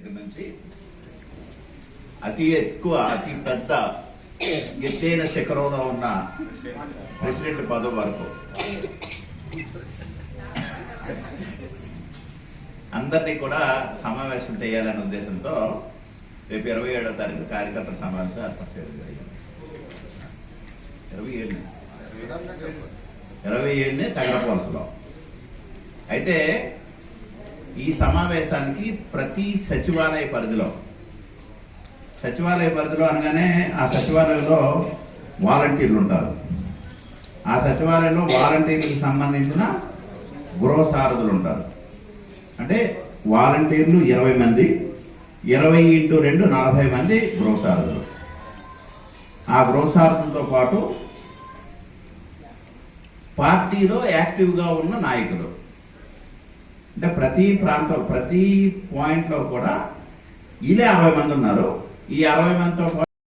దగ్గర నుంచి? అతి ఎక్కువ అతి పెద్ద ఎత్తైన శిఖరంలో ఉన్న ప్రెసిడెంట్ పదవి వరకు. అందరినీ కూడా సమావేశం చేయాలనే ఉద్దేశంతో రేపు ఇరవై ఏడో తారీఖు కార్యకర్తల సమావేశం ఏర్పాటు చేయడం జరిగింది. ఇరవై ఏడు ఇరవై ఏడునే తగలపోల్సలో అయితే ఈ సమావేశానికి ప్రతి సచివాలయ పరిధిలో సచివాలయ పరిధిలో అనగానే ఆ సచివాలయంలో వాలంటీర్లు ఉంటారు. ఆ సచివాలయంలో వాలంటీర్లకు సంబంధించిన గృహ సారథులు ఉంటారు. అంటే వాలంటీర్లు ఇరవై మంది ఇరవై ఇంటూ రెండు నలభై మంది గృహ సారథులు ఆ గృహ సారథులతో పాటు పార్టీలో యాక్టివ్గా ఉన్న నాయకులు. అంటే ప్రతి ప్రాంతం ప్రతి పాయింట్లో కూడా వీళ్ళే అరవై మంది ఉన్నారు. ఈ అరవై మందితో